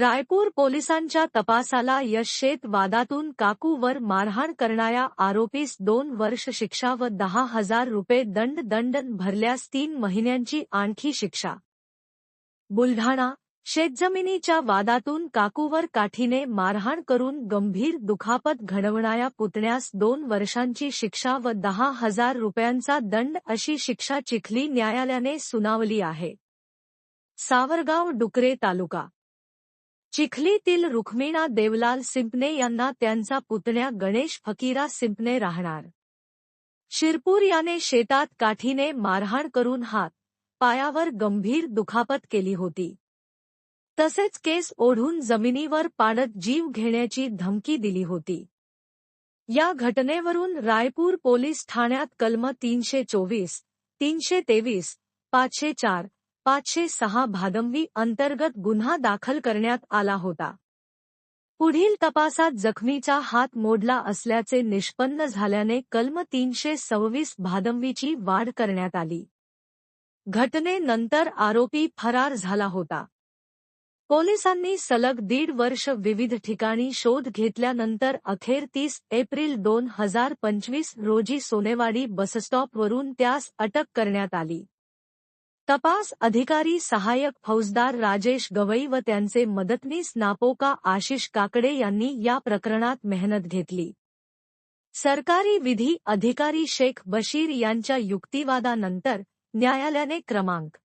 रायपूर पोलिसांच्या तपासाला यश शेत वादातून काकूवर मारहाण करणाऱ्या आरोपीस दोन वर्ष शिक्षा व दहा हजार रुपये दंड दंड भरल्यास तीन महिन्यांची आणखी शिक्षा. बुलढाणा शेतजमिनीच्या वादातून काकूवर काठीने मारहाण करून गंभीर दुखापत घडवणाऱ्या पुतण्यास दोन वर्षांची शिक्षा व दहा हजार रुपयांचा दंड अशी शिक्षा चिखली न्यायालयाने सुनावली आहे. सावरगाव डुकरे तालुका चिखलीतील रुक्मिणा देवलाल सिंपने यांना त्यांचा पुतण्या गणेश फकीरा सिंपने राहणार. शिरपूर याने शेतात काठीने मारहाण करून हात पायावर गंभीर दुखापत केली होती. तसेच केस ओढून जमिनीवर पाडत जीव घेण्याची धमकी दिली होती. या घटनेवरून रायपूर पोलीस ठाण्यात कलम तीनशे चोवीस तीनशे तेवीस पाचशे चार पाचशे सहा भादंवी अंतर्गत गुन्हा दाखल करण्यात आला होता. पुढील तपासात जखमीचा हात मोडला असल्याचे निष्पन्न झाल्याने कलम तीनशे सव्वीस भादंवीची वाढ करण्यात आली. घटनेनंतर आरोपी फरार झाला होता. पोलिसांनी सलग दीड वर्ष विविध ठिकाणी शोध घेतल्यानंतर अखेर तीस एप्रिल दोन हजार पंचवीस रोजी सोनेवाडी बसस्टॉपवरून त्यास अटक करण्यात आली. तपास अधिकारी सहाय्यक फौजदार राजेश गवई व त्यांचे मदतनीस नापोका आशिष काकडे यांनी या प्रकरणात मेहनत घेतली. सरकारी विधी अधिकारी शेख बशीर यांच्या युक्तिवादानंतर न्यायालयाने क्रमांक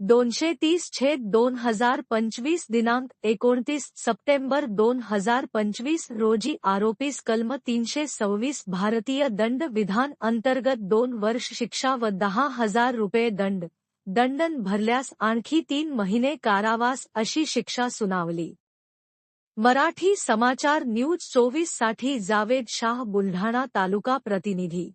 दोनशे तीस छेद दोन हजार पंचवीस दिनांक एकोणतीस सप्टेंबर दोन हजार पंचवीस रोजी आरोपीस कलम तीनशे सव्वीस भारतीय दंड विधान अंतर्गत दोन वर्ष शिक्षा व दहा हजार रुपये दंड दंडन भरल्यास आणखी तीन महिने कारावास अशी शिक्षा सुनावली. मराठी समाचार न्यूज चोवीससाठी जावेद शाह बुलढाणा तालुका प्रतिनिधी.